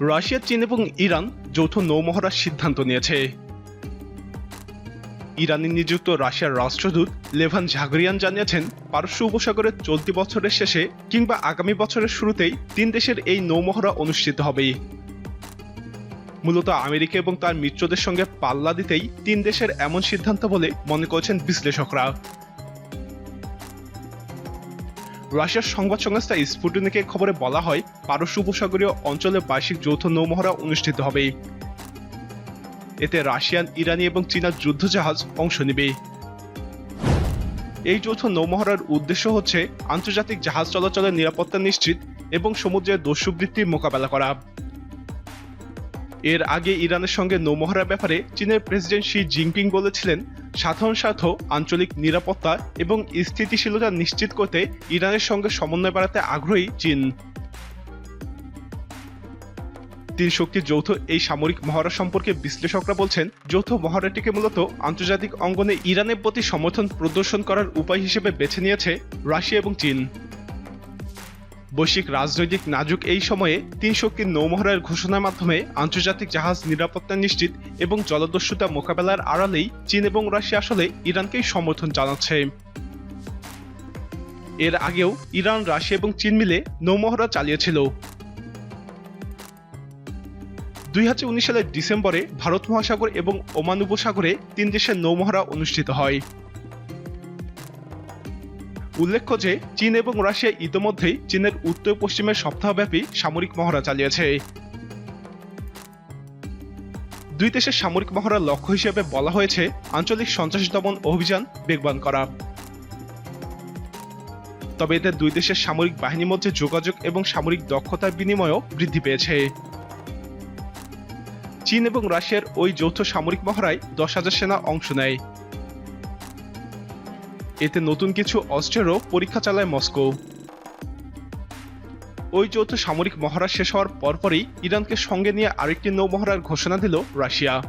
Russia, চীন এবং Iran যৌথ নৌমহড়ার সিদ্ধান্ত নিয়েছে। ইরানি নিযুক্ত রাশিয়ার রাষ্ট্রদূত লেভান ঝাগরিয়ান জানিয়েছেন, পারস্য উপসাগরের চলতি বছরের শেষে কিংবা আগামী বছরের শুরুতেই তিন দেশের এই নৌমহড়া অনুষ্ঠিত হবে। মূলত আমেরিকা এবং তার মিত্রদের সঙ্গে পাল্লা দিতেই তিন দেশের এমন সিদ্ধান্ত বলে মনে করছেন বিশ্লেষকরা। রাশিয়ার সংবাদ সংস্থা স্পুটনিকের খবরে বলা হয়, পারস্য উপসাগরীয় অঞ্চলে বার্ষিক যৌথ নৌমহড়া অনুষ্ঠিত হবে। এতে রাশিয়ান, ইরানি এবং চীনা যুদ্ধজাহাজ অংশ নেবে। এই যৌথ নৌমহড়ার উদ্দেশ্য হচ্ছে আন্তর্জাতিক জাহাজ চলাচলের নিরাপত্তা নিশ্চিত এবং সমুদ্রের দস্যুবৃত্তির মোকাবেলা করা। এর আগে ইরানের সঙ্গে নৌমহড়ার ব্যাপারে চীনের প্রেসিডেন্ট শি জিনপিং বলেছিলেন সাধারণ স্বার্থ, আঞ্চলিক নিরাপত্তা এবং স্থিতিশীলতা নিশ্চিত করতে ইরানের সঙ্গে সমন্বয় বাড়াতে আগ্রহী চীন। তিন শক্তির যৌথ এই সামরিক মহড়া সম্পর্কে বিশ্লেষকরা বলছেন, যৌথ মহড়াটিকে মূলত আন্তর্জাতিক অঙ্গনে ইরানের প্রতি সমর্থন প্রদর্শন করার উপায় হিসেবে বেছে নিয়েছে রাশিয়া এবং চীন। বৈশ্বিক রাজনৈতিক নাজুক এই সময়ে তিন শক্তির নৌমহড়ার ঘোষণার মাধ্যমে আন্তর্জাতিক জাহাজ নিরাপত্তা নিশ্চিত এবং জলদস্যুতা মোকাবেলার আড়ালেই চীন এবং রাশিয়া আসলে ইরানকেই সমর্থন জানাচ্ছে। এর আগেও ইরান, রাশিয়া এবং চীন মিলে নৌমহড়া চালিয়েছিল। দুই হাজার উনিশ সালের ডিসেম্বরে ভারত মহাসাগর এবং ওমান উপসাগরে তিন দেশের নৌমহড়া অনুষ্ঠিত হয়। উল্লেখ্য যে চীন এবং রাশিয়া ইতোমধ্যেই চীনের উত্তর পশ্চিমের সপ্তাহব্যাপী সামরিক মহড়া চালিয়েছে। দুই দেশের সামরিক মহড়ার লক্ষ্য হিসেবে বলা হয়েছে আঞ্চলিক সন্ত্রাসী দমন অভিযান বেগবান করা। তবে এতে দুই দেশের সামরিক বাহিনীর মধ্যে যোগাযোগ এবং সামরিক দক্ষতার বিনিময়ও বৃদ্ধি পেয়েছে। চীন এবং রাশিয়ার ওই যৌথ সামরিক মহড়ায় দশ হাজার সেনা অংশ নেয়। এতে নতুন কিছু অস্ত্রেরও পরীক্ষা চালায় মস্কো। ওই যৌথ সামরিক মহড়া শেষ হওয়ার পরপরই ইরানকে সঙ্গে নিয়ে আরেকটি নৌমহড়ার ঘোষণা দিল রাশিয়া।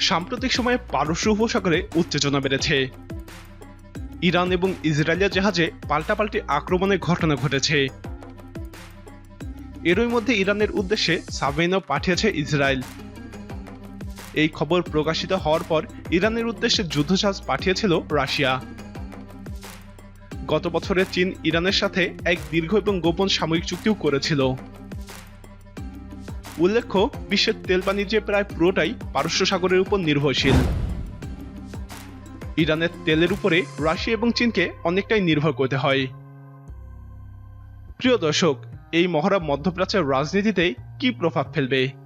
সাম্প্রতিক সময়ে পারস্য উপসাগরে উত্তেজনা বেড়েছে। ইরান এবং ইসরায়েলের জাহাজে পাল্টাপাল্টি আক্রমণের ঘটনা ঘটেছে। এরই মধ্যে ইরানের উদ্দেশ্যে সাবমেরিনও পাঠিয়েছে ইসরায়েল। এই খবর প্রকাশিত হওয়ার পর ইরানের উদ্দেশ্যে যুদ্ধজাহাজ পাঠিয়েছিল রাশিয়া। গত বছরে চীন ইরানের সাথে এক দীর্ঘ এবং গোপন সামরিক চুক্তিও করেছিল। উল্লেখ্য, বিশ্বের তেল বাণিজ্যে প্রায় পুরোটাই পারস্য সাগরের উপর নির্ভরশীল। ইরানের তেলের উপরে রাশিয়া এবং চীনকে অনেকটাই নির্ভর করতে হয়। প্রিয় দর্শক, এই মহড়া মধ্যপ্রাচ্যের রাজনীতিতে কি প্রভাব ফেলবে?